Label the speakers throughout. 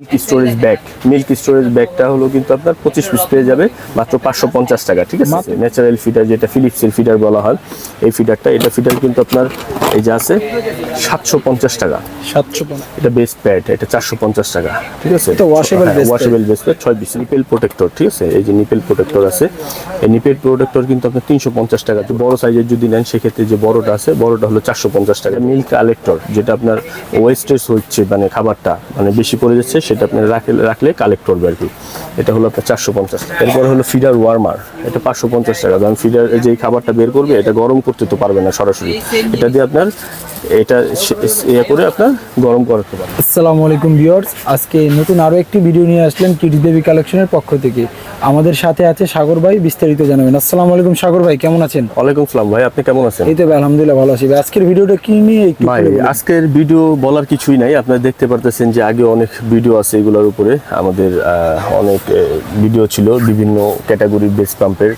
Speaker 1: Milk storage bag milk storage ব্যাগটা হলো কিন্তু আপনার পঁচিশ পিস পেয়ে যাবে মাত্র পাঁচশো পঞ্চাশ টাকা ঠিক আছে? ন্যাচারাল ফিডার যেটা ফিলিপসের ফিডার বলা হয় এই ফিডারটা এটা ফিডার কিন্তু আপনার এই যে আছে সাতশো পঞ্চাশ টাকা।
Speaker 2: সাতশো
Speaker 1: এটা বেস্ট প্যাড এটা চারশো পঞ্চাশ টাকা ঠিক আছে? ওয়াশেবল বেস্ট প্যাড ছয় পিস নিপেল প্রোটেক্টর ঠিক আছে? এই যে নিপেল প্রোটেক্টর আছে এই নিপেল প্রোটেক্টর কিন্তু আপনার তিনশো পঞ্চাশ টাকা। বড় সাইজের যদি নেন সেক্ষেত্রে যে বড়টা আছে বড়টা হলো চারশো পঞ্চাশ টাকা। মিল্ক কালেক্টর যেটা আপনার ওয়েস্টেজ হচ্ছে মানে খাবারটা মানে বেশি পড়ে যাচ্ছে সেটা আপনি রাখলে রাখলে কালেক্ট করবে আর কি। এটা হলো আপনার চারশো পঞ্চাশ এরপর হলো ফিডার ওয়ার্মার এটা পাঁচশো পঞ্চাশ টাকা। কারণ ফিডার যেই খাবারটা বের করবে, এটা গরম করতে তো পারবে না সরাসরি। এটা দিয়ে আপনার এটা ইয়ে করে আপনার গরম করাতে পারেন।
Speaker 2: আসসালামু আলাইকুম ভিউয়ার্স আজকে নতুন আরও একটি ভিডিও নিয়ে আসলেন কিডস দেবী কালেকশনের পক্ষ থেকে। আমাদের সাথে আছে সাগর ভাই বিস্তারিত জানাবেন। আসসালামু আলাইকুম সাগর ভাই কেমন আছেন?
Speaker 1: ওয়ালাইকুম সালাম ভাই আপনি কেমন আছেন?
Speaker 2: এই তো আলহামদুলিল্লাহ ভালো আছি আজকের ভিডিওটা কি নিয়ে একটু
Speaker 1: ভাই আজকের ভিডিও বলার কিছুই নাই। আপনারা দেখতে পারতেছেন যে আগে অনেক ভিডিও আছে এগুলোর উপরে। আমাদের অনেক ভিডিও ছিল বিভিন্ন ক্যাটাগরির বেস পাম্পের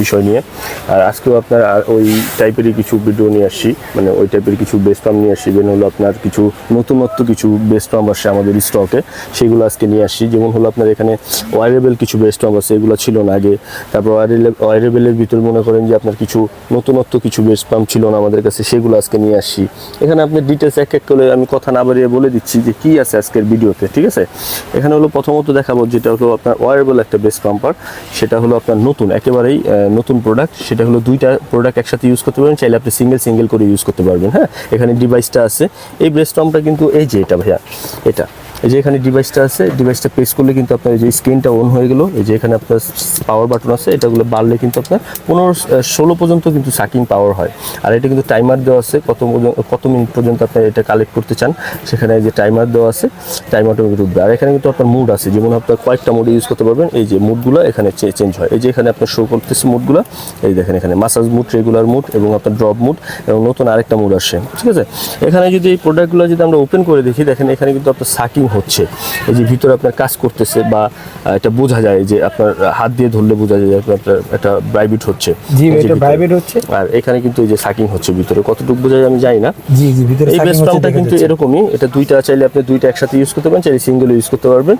Speaker 1: বিষয় নিয়ে। আর আজকেও আপনার ওই টাইপেরই কিছু ভিডিও নিয়ে আসছি। মানে ওই টাইপের কিছু বেস পাম্প নিয়ে আসি, যেমন হলো আপনার কিছু নতুনত্ব কিছু বেস পাম্প আসছে আমাদের স্টকে সেগুলো আজকে নিয়ে আসছি যেমন হলো আপনার এখানে ওয়ারেবল কিছু বেস পাম্প আছে, এগুলো ছিল না আগে। তারপর ওয়ারেবলের ভিতর মনে করেন যে আপনার কিছু নতুনত্ব কিছু বেস পাম্প ছিল না আমাদের কাছে, সেগুলো আজকে নিয়ে আসছি এখানে আপনি ডিটেলস এক এক করে আমি কথা না বাড়িয়ে বলে দিচ্ছি যে কি আছে আজকের ভিডিওতে, ঠিক আছে? এখানে হলো প্রথমত দেখাবো যেটা হলো আপনার ওয়ারেবল একটা বেস পাম্পার সেটা হলো আপনার নতুন, একেবারেই নতুন প্রোডাক্ট সেটা হলো দুইটা প্রোডাক্ট একসাথে ইউজ করতে পারবেন চাইলে আপনি সিঙ্গেল সিঙ্গেল করে ইউজ করতে পারবেন। হ্যাঁ? এখানে ডিভাইসটা আছে। এই পাম্পটা কিন্তু এই যে এটা ভাইয়া এটা। এই যে এখানে ডিভাইসটা আছে ডিভাইসটা প্রেস করলে কিন্তু আপনার এই যে স্ক্রিনটা অন হয়ে গেলো। এই যে এখানে আপনার পাওয়ার বাটন আছে, এটাগুলো বাড়লে কিন্তু আপনার পনেরো ষোলো পর্যন্ত কিন্তু সাকিং পাওয়ার হয়। আর এটা কিন্তু টাইমার দেওয়া আছে কত কত মিনিট পর্যন্ত আপনি এটা কালেক্ট করতে চান, সেখানে যে টাইমার দেওয়া আছে টাইমারটা কিন্তু আর এখানে কিন্তু আপনার মুড আছে, যেমন আপনার কয়েকটা মুড ইউজ করতে পারবেন, এই যে মুডগুলো এখানে চেঞ্জ হয়। এই যে এখানে আপনার শো করতেছে মুডগুলো এই দেখেন এখানে মাসাজ মুড রেগুলার মুড এবং আপনার ড্রপ মুড এবং নতুন আরেকটা মুড আসে, ঠিক আছে? এখানে যদি এই প্রোডাক্টগুলো যদি আমরা ওপেন করে দেখি, দেখেন এখানে কিন্তু আপনার সাকিং হচ্ছে। এই যে ভিতরে আপনার কাজ করতেছে বা এটা বোঝা যায় যে আপনার হাত দিয়ে ধরলে বোঝা যায় যে আপনার একটা ভাইব্রেট হচ্ছে।
Speaker 2: জি এটা। প্রাইভেট হচ্ছে।
Speaker 1: আর এখানে কিন্তু এই যে সাকিং হচ্ছে ভিতরে। কতটুকু বোঝা যায় আমি জানি না।
Speaker 2: জি জি ভিতরে
Speaker 1: এই
Speaker 2: sucking
Speaker 1: বেস
Speaker 2: হচ্ছে
Speaker 1: পাম্পটা কিন্তু এরকমই। এটা দুইটা চাইলে আপনি দুইটা একসাথে ইউজ করতে পারেন চাইলে সিঙ্গেল ইউজ করতে পারবেন।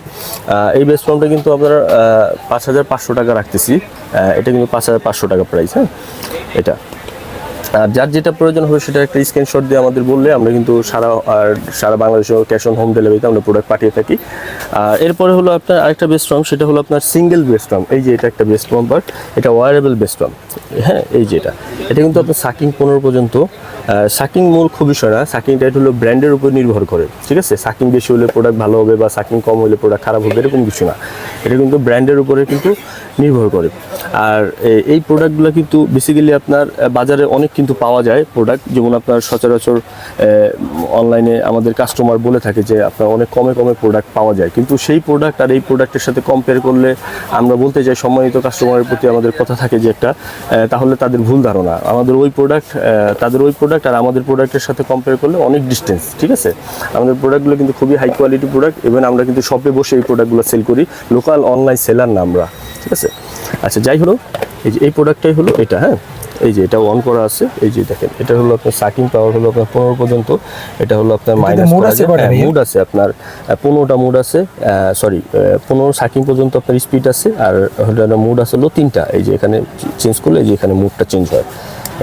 Speaker 1: এই বেস পাম্পটা কিন্তু আপনারা পাঁচ হাজার পাঁচশো টাকা রাখতেছি। এটা কিন্তু পাঁচ হাজার পাঁচশো টাকা প্রাইস হ্যাঁ? এটা। আর যার যেটা প্রয়োজন হবে সেটা একটা স্ক্রিনশট দিয়ে আমাদের বললে আমরা কিন্তু সারা, আর সারা বাংলাদেশে ক্যাশ অন হোম ডেলিভারিতে আমরা প্রোডাক্ট পাঠিয়ে থাকি। আর এরপরে হলো আপনার আরেকটা বেস্ট পাম্প সেটা হলো আপনার সিঙ্গেল বেস্ট পাম্প এই যে এটা একটা বেস্ট পাম্পার এটা ওয়ারেবল বেস্ট পাম্প হ্যাঁ এই যে এটা। এটা কিন্তু আপনার সাকিং পনেরো পর্যন্ত। সাকিং মূল খুব বিষয় না সাকিংটা এটা হলো ব্র্যান্ডের উপর নির্ভর করে, ঠিক আছে? সাকিং বেশি হলে প্রোডাক্ট ভালো হবে বা সাকিং কম হলে প্রোডাক্ট খারাপ হবে, এরকম কিছু না। এটা কিন্তু ব্র্যান্ডের উপরে কিন্তু নির্ভর করে। আর এই প্রোডাক্টগুলো কিন্তু বেসিক্যালি আপনার বাজারে অনেক কিন্তু পাওয়া যায় প্রোডাক্ট যেমন আপনার সচরাচর অনলাইনে আমাদের কাস্টমার বলে থাকে যে আপনার অনেক কমে কমে প্রোডাক্ট পাওয়া যায়। কিন্তু সেই প্রোডাক্ট আর এই প্রোডাক্টের সাথে কম্পেয়ার করলে আমরা বলতে চাই সম্মানিত কাস্টমারের প্রতি আমাদের কথা থাকে যে একটা তাহলে তাদের ভুল ধারণা। আমাদের ওই প্রোডাক্ট তাদের ওই প্রোডাক্ট আর আমাদের প্রোডাক্টের সাথে কম্পেয়ার করলে অনেক ডিস্টেন্স ঠিক আছে? আমাদের প্রোডাক্টগুলো কিন্তু খুবই হাই কোয়ালিটি প্রোডাক্ট এবং আমরা কিন্তু শপে বসে এই প্রোডাক্টগুলো সেল করি। লোকাল অনলাইন সেলার না আমরা, ঠিক আছে? আচ্ছা যাই হলো এই যে এই প্রোডাক্টটাই হলো এটা হ্যাঁ? এই যে এটা অন করা আছে এই যে দেখেন এটা হলো আপনার সাকিং পাওয়ার হলো আপনার পনেরো পর্যন্ত এটা হলো আপনার মাইনাস
Speaker 2: কয়টা
Speaker 1: মুড আছে আপনার পনেরোটা মুড আছে সরি পনেরো সাকিং পর্যন্ত আপনার স্পিড আছে আর হলো মুড আছে হলো তিনটা এই যে এখানে চেঞ্জ করলে এই যে এখানে মুডটা চেঞ্জ হয়।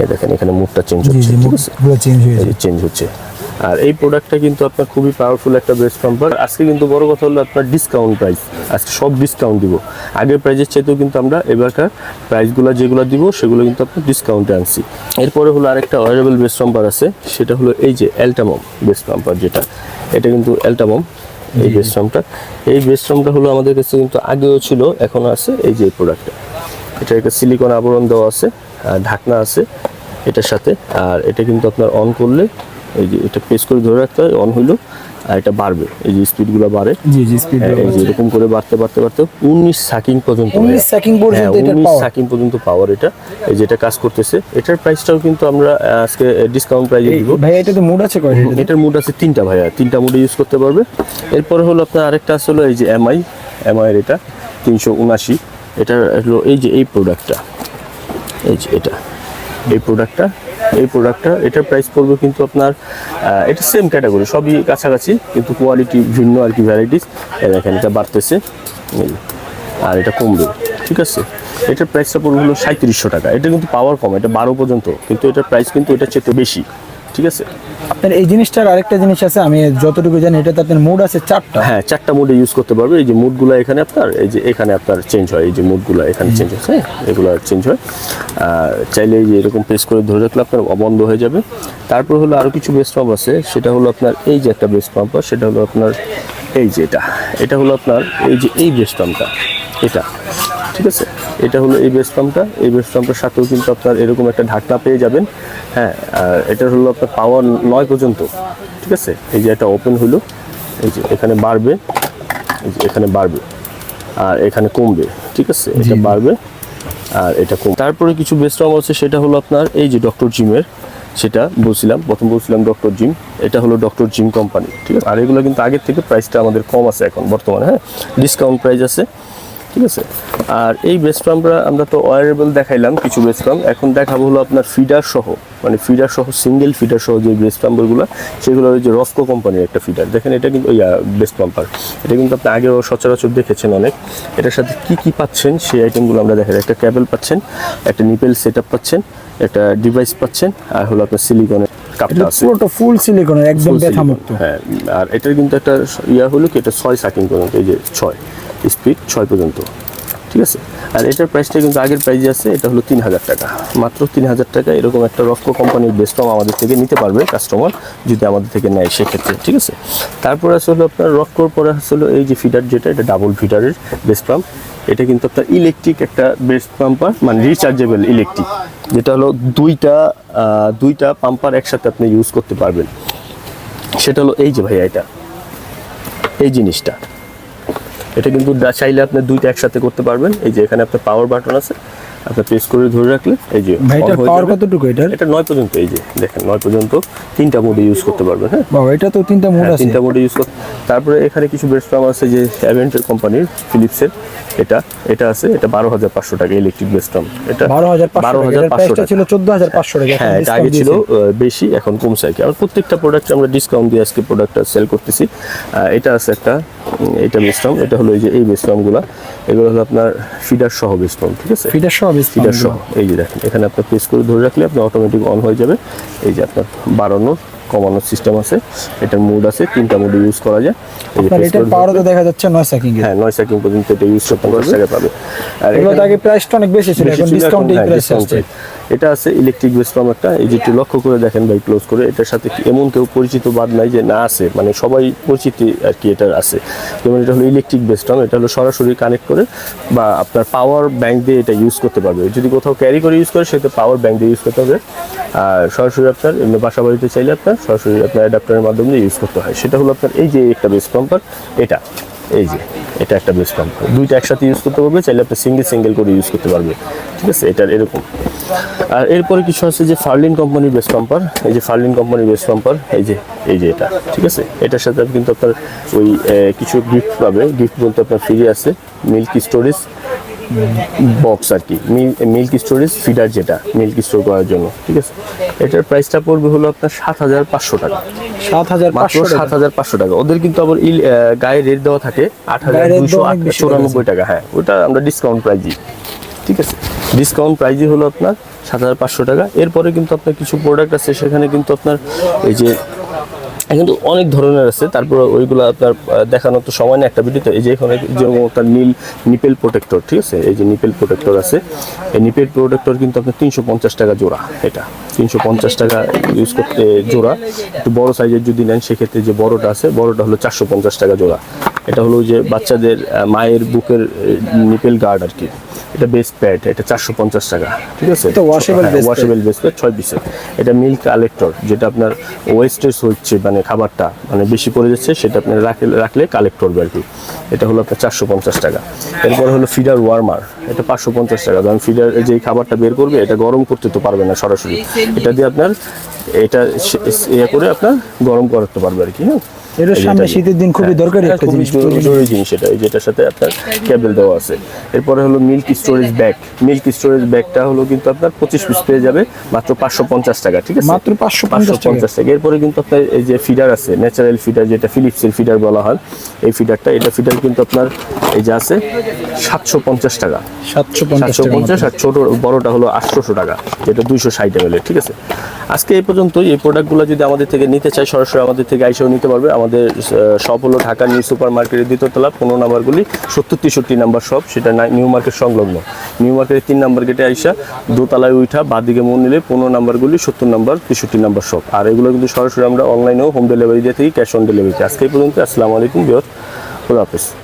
Speaker 1: এই দেখেন এখানে মুডটা চেঞ্জ হচ্ছে ঠিক আছে?
Speaker 2: হয়ে
Speaker 1: চেঞ্জ হচ্ছে। আর এই প্রোডাক্টটা কিন্তু আপনার খুবই পাওয়ারফুল একটা বেস্ট পাম্পার আজকে কিন্তু বড় কথা হলো আপনার ডিসকাউন্ট প্রাইস আজকে সব ডিসকাউন্ট দিব। আগের প্রাইজের চাইতেও কিন্তু আমরা এবারকার প্রাইসগুলো যেগুলো দিব সেগুলো কিন্তু আপনার ডিসকাউন্টে আনছি। এরপরে হলো আরেকটা ওয়ারেবল বেস্ট পাম্পার আছে সেটা হলো এই যে অ্যালটামম বেস্ট পাম্পার যেটা। এটা কিন্তু অ্যালটামম এই বেস্ট পাম্পটা এই বেস্ট পাম্পটা হলো আমাদের কাছে কিন্তু আগেও ছিল এখনও আছে এই যে প্রোডাক্টটা এটা একটা সিলিকন আবরণ দেওয়া আছে আর ঢাকনা আছে এটার সাথে। আর এটা কিন্তু আপনার অন করলে এই যে এটা প্রেস করে ধরে রাখতে হয় অন হইল আর এটা বাড়বে। এই যে স্পিডগুলো বাড়ে।
Speaker 2: জি জি স্পিড
Speaker 1: এই যে এরকম করে বাড়তে বাড়তে বাড়তে উনিশ সাকিং পর্যন্ত
Speaker 2: 19 sucking পর্যন্ত এটার
Speaker 1: উনিশ
Speaker 2: power।
Speaker 1: সাকিং পর্যন্ত পাওয়ার এটা এই যেটা কাজ করতেছে। এটার প্রাইসটাও কিন্তু আমরা আজকে ডিসকাউন্ট প্রাইজে দিব।
Speaker 2: ভাই এটা তো মুড আছে এটাতে?
Speaker 1: এটার মুড আছে তিনটা ভাইয়া। তিনটা মুডে ইউজ করতে পারবে। এরপরে হলো আপনার আরেকটা আছে হলো এই যে এমআই এমআই এর এটা তিনশো উনাশি। এটা হলো এই যে এই প্রোডাক্টটা এই যে এটা। এই প্রোডাক্টটা এই প্রোডাক্টটা এটার প্রাইস পড়বে কিন্তু আপনার এটা সেম ক্যাটাগরি সবই কাছাকাছি, কিন্তু কোয়ালিটি ভিন্ন আর কি ভ্যারাইটিস দেখেন, এটা বাড়তেছে। আর এটা কমবে, ঠিক আছে? এটার প্রাইসটা পড়বে হলো সাঁত্রিশশো টাকা। এটা কিন্তু পাওয়ার কম, এটা বারো পর্যন্ত, কিন্তু এটার প্রাইস কিন্তু এটার চেয়ে বেশি। ঠিক আছে?
Speaker 2: আপনার এই জিনিসটার আরেকটা জিনিস আছে আমি যতটুকু জানি এটাতে আপনার মুড আছে চারটা।
Speaker 1: হ্যাঁ চারটা মোডে ইউজ করতে পারবে। এই যে মুডগুলো এখানে আপনার এই যে এখানে আপনার চেঞ্জ হয়। এই যে মুডগুলো এখানে চেঞ্জ হয় হ্যাঁ? এগুলো চেঞ্জ হয়। আর চাইলে এই যে এরকম প্রেস করে ধরে রাখলে আপনার বন্ধ হয়ে যাবে। তারপর হলো আরও কিছু বেস্ট পাম্প আছে। সেটা হলো আপনার এই যে একটা বেস্ট পাম্প সেটা হলো আপনার এই যে এটা। এটা হলো আপনার এই যে এই বেস্ট পাম্পটা এটা। ঠিক আছে? এটা হলো এই বেস্ট পাম্পটা এই বেস্ট পাম্পটার সাথেও কিন্তু আপনার এরকম একটা ঢাকনা পেয়ে যাবেন। হ্যাঁ আর এটা হলো আপনার পাওয়ার নয় পর্যন্ত। ঠিক আছে? এই যে এটা ওপেন হলো। এই যে এখানে বাড়বে। এই যে এখানে বাড়বে। আর এখানে কমবে। ঠিক আছে? এটা বাড়বে। আর এটা কম তারপরে কিছু বেস্ট পাম্প আছে সেটা হলো আপনার এই যে ডক্টর জিমের সেটা বলছিলাম প্রথম বলছিলাম ডক্টর জিম এটা হলো ডক্টর জিম কোম্পানি ঠিক আছে? আর এগুলো কিন্তু আগের থেকে প্রাইসটা আমাদের কম আছে এখন বর্তমানে। হ্যাঁ? ডিসকাউন্ট প্রাইস আছে। ঠিক আছে? আর এই বেস্ট পাম্পটা আমরা তো ওয়ারেবল দেখাইলাম কিছু বেস্ট পাম্প এখন দেখাবো হলো আপনার ফিডার সহ। মানে ফিডার সহ সিঙ্গেল ফিডার সহ যে বেস্ট পাম্পগুলো সেগুলো ওই যে রস্কো কোম্পানির একটা ফিডার দেখেন এটা কিন্তু বেস্ট পাম্পার এটা কিন্তু আপনি আগেও সচরাচর দেখেছেন অনেক। এটার সাথে কি কি পাচ্ছেন সেই আইটেমগুলো আমরা দেখাই। একটা ক্যাবেল পাচ্ছেন একটা নিপেল সেট পাচ্ছেন একটা ডিভাইস পাচ্ছেন আর হলো আপনার সিলিকনের কাপটা আছে।
Speaker 2: পুরোটা ফুল সিলিকনের একদম
Speaker 1: হ্যাঁ আর এটার কিন্তু একটা ইয়া হলো কি এটা ছয় সাকিং পর্যন্ত এই যে ছয়। স্পিড ছয় পর্যন্ত। ঠিক আছে? আর এটার প্রাইসটা কিন্তু আগের প্রাইজে আছে, এটা হলো তিন হাজার টাকা। মাত্র তিন হাজার টাকা এরকম একটা রক্ত কোম্পানির বেস্ট পাম্প আমাদের থেকে নিতে পারবে কাস্টমার যদি আমাদের থেকে নেয় সেক্ষেত্রে, ঠিক আছে? তারপর আছে হলো আপনার রফকোর পরে আছে হলো এই যে ফিডার যেটা, এটা ডাবল ফিডারের বেস্ট পাম্প এটা কিন্তু আপনার ইলেকট্রিক একটা বেস্ট পাম্পার মানে রিচার্জেবল ইলেকট্রিক যেটা হলো দুইটা দুইটা পাম্পার একসাথে আপনি ইউজ করতে পারবেন। সেটা হলো এই যে ভাইয়া এটা, এই জিনিসটা। এটা কিন্তু চাইলে আপনি দুইটা একসাথে করতে পারবেন। এই যে এখানে আপনার পাওয়ার বাটন আছে। আপনি প্রেস করে ধরে রাখলে এই যে on
Speaker 2: পাওয়ার কতটুকু এটার?
Speaker 1: এটা নয় পর্যন্ত এই যে দেখেন নয় পর্যন্ত তিনটা মোডে ইউজ করতে পারবেন হ্যাঁ?
Speaker 2: বাবা এটা তো তিনটা মুড
Speaker 1: হ্যাঁ,
Speaker 2: আছে।
Speaker 1: তিনটা মোডে ইউজ করতে তারপরে এখানে কিছু বেস্ট পাম্প আছে যে অ্যাভেন্টের কোম্পানির ফিলিপসের এটা এটা আছে এটা বারো হাজার পাঁচশো টাকা ইলেকট্রিক বেস্ট পাম্প এটা
Speaker 2: বারো হাজার
Speaker 1: বারো
Speaker 2: পাঁচশো
Speaker 1: হাজার পাঁচশো
Speaker 2: প্রাইসটা
Speaker 1: টাকা।
Speaker 2: ছিল চোদ্দ হাজার পাঁচশো টাকা এখন
Speaker 1: হ্যাঁ এটা আগে ছিল বেশি এখন কমছে আর কি। আমরা প্রত্যেকটা প্রোডাক্ট আমরা ডিসকাউন্ট দিয়ে আজকে প্রোডাক্টটা সেল করতেছি। এটা আছে একটা এটা বেস্টম এটা হলো এই যে এই বেস্টমগুলো এগুলো হলো আপনার ফিডার সহ বেস্টম ঠিক আছে?
Speaker 2: ফিটার সহ? বেশ
Speaker 1: স্পিকার সহ। এই যে দেখেন এখানে আপনার প্রেস করে ধরে রাখলে আপনি অটোমেটিক অন হয়ে যাবে। এই যে আপনার বাড়ানোর কমানোর সিস্টেম আছে। এটার মোড আছে তিনটা মুডে ইউজ করা যায়। করে
Speaker 2: পাওয়ারও তো দেখা যাচ্ছে নয় সেকেন্ড
Speaker 1: হ্যাঁ নয় সেকেন্ড পর্যন্ত এটা ইউজ করতে পারবে। পাবে। আর এখানে-
Speaker 2: আগে প্রাইসটা অনেক বেশি ছিল এখন ডিসকাউন্ট এই প্রাইস
Speaker 1: rate। এটা আছে ইলেকট্রিক বেস পাম্প একটা এই যে একটু লক্ষ্য করে দেখেন ভাই ক্লোজ করে। এটার সাথে এমন কেউ পরিচিত বাদ নাই যে না আছে। মানে সবাই পরিচিতি আর কি এটার আছে। যেমন এটা হলো ইলেকট্রিক বেস পাম্প এটা হলো সরাসরি কানেক্ট করে বা আপনার পাওয়ার ব্যাংক দিয়ে এটা ইউজ করতে পারবে। যদি কোথাও ক্যারি করে ইউজ করে সেটা পাওয়ার ব্যাংক দিয়ে ইউজ করতে হবে। আর সরাসরি আপনার এমনি বাসা বাড়িতে চাইলে আপনার সরাসরি আপনার অ্যাডাপ্টারের মাধ্যমে ইউজ করতে হয়। সেটা হলো আপনার এই যে একটা বেস পাম্পার এটা, এই যে, এটা একটা বেস পাম্প দুইটা একসাথে ইউজ করতে পারবে, চাইলে আপনি সিঙ্গেল সিঙ্গেল করে ইউজ করতে পারবে। ঠিক আছে? এটার এরকম। আর এরপরে কিছু আছে যে ফার্লিন কোম্পানির বেস পাম্পার এই যে ফার্লিন কোম্পানির বেস পাম্পার এই যে এই যে এটা। ঠিক আছে? এটার সাথে কিন্তু আপনার ওই কিছু গিফট পাবে। গিফট বলতে আপনার ফ্রি আছে মিল্ক স্টোরেজ বক্স আর কি। মিল্ক স্টোরেজ ফিডার যেটা মিল্ক স্টোর করার জন্য ঠিক আছে? এটার প্রাইসটা পড়বে হলো আপনার সাত হাজার পাঁচশো টাকা।
Speaker 2: সাত হাজার
Speaker 1: মাত্র
Speaker 2: পাঁচশো
Speaker 1: সাত হাজার পাঁচশো টাকা। ওদের কিন্তু আবার ইল গায়ে রেট দেওয়া থাকে আট হাজার দুশো চৌরানব্বই টাকা হ্যাঁ। ওটা আমরা ডিসকাউন্ট প্রাইজই ঠিক আছে? ডিসকাউন্ট প্রাইজই হলো আপনার সাত হাজার পাঁচশো টাকা। এরপরে কিন্তু আপনার কিছু প্রোডাক্ট আছে সেখানে কিন্তু আপনার এই যে কিন্তু অনেক ধরনের আছে। তারপর ওইগুলো আপনার দেখানো তো সময় না একটা ভিডিওতে। এই যে এখানে যেরকম তার নীল, নিপেল প্রোটেক্টর ঠিক আছে? এই যে নিপেল প্রোটেক্টর আছে। এই নিপেল প্রোটেক্টর কিন্তু আপনার তিনশো পঞ্চাশ টাকা জোড়া, এটা। তিনশো পঞ্চাশ টাকা ইউজ করতে জোড়া। একটু বড় সাইজের যদি নেন, সেক্ষেত্রে যে বড়টা আছে, বড়টা হলো চারশো পঞ্চাশ টাকা জোড়া। এটা হলো যে বাচ্চাদের মায়ের বুকের নিপেল গার্ড আর কি এটা বেস্ট প্যাড এটা চারশো পঞ্চাশ টাকা ঠিক আছে। ওয়াশেবল বেস প্যাড ছয় পিসের এটা মিল্ক কালেক্টর যেটা আপনার ওয়েস্টেজ হচ্ছে মানে খাবারটা মানে বেশি পড়ে যাচ্ছে সেটা আপনি রাখলে রাখলে কালেক্ট করবে আর কি এটা হলো আপনার চারশো পঞ্চাশ টাকা। এরপর হলো ফিডার ওয়ার্মার এটা পাঁচশো পঞ্চাশ টাকা। কারণ ফিডার যেই খাবারটা বের করবে এটা গরম করতে তো পারবে না সরাসরি। এটা দিয়ে আপনার এটা ইয়ে করে আপনার গরম করতে পারবে আর কি হ্যাঁ? এই
Speaker 2: সামনে শীতের দিন খুবই
Speaker 1: হ্যাঁ,
Speaker 2: দরকারি একটা জিনিস
Speaker 1: জরুরি- জিনিস। এটা যেটার সাথে আপনার কেবল দেওয়া আছে। এরপরে হলো milk storage bag milk storage ব্যাগটা হলো কিন্তু আপনার পঁচিশ পিস পেয়ে যাবে মাত্র পাঁচশো পঞ্চাশ টাকা ঠিক আছে?
Speaker 2: মাত্র 550
Speaker 1: পাঁচশো পঞ্চাশ টাকা। এরপরে কিন্তু আপনার এই যে ফিডার আছে ন্যাচারাল ফিডার যেটা ফিলিপসের ফিডার বলা হয় এই ফিডারটা এটা ফিডার কিন্তু আপনার এই যে আছে সাতশো পঞ্চাশ টাকা।
Speaker 2: সাতশো পঞ্চাশ
Speaker 1: আর ছোট বড়টা হলো আটশোশো টাকা যেটা দুইশো ষাট এম ঠিক আছে? আজকে এই পর্যন্ত এই প্রোডাক্টগুলো যদি আমাদের থেকে নিতে চাই সরাসরি আমাদের থেকে আইসেও নিতে পারবে। আমাদের শপ হলো ঢাকা নিউ সুপার মার্কেটের দ্বিতীয়তলা পনেরো নাম্বারগুলি, সত্তর তেষট্টি নাম্বার শপ সেটা নিউ মার্কেট সংলগ্ন। নিউ মার্কেটের তিন নাম্বার গেটে আইসা দোতলায় উঠা, বাদিকে মন নিলে পনেরো নাম্বারগুলি, সত্তর নাম্বার, তেষট্টি নাম্বার শপ আর এগুলো কিন্তু সরাসরি আমরা অনলাইনেও হোম ডেলিভারি দিয়ে থাকি ক্যাশ অন ডেলিভারিতে আজকে পর্যন্ত আসসালামু আলাইকুম বিয়ত খুদা হাফেজ।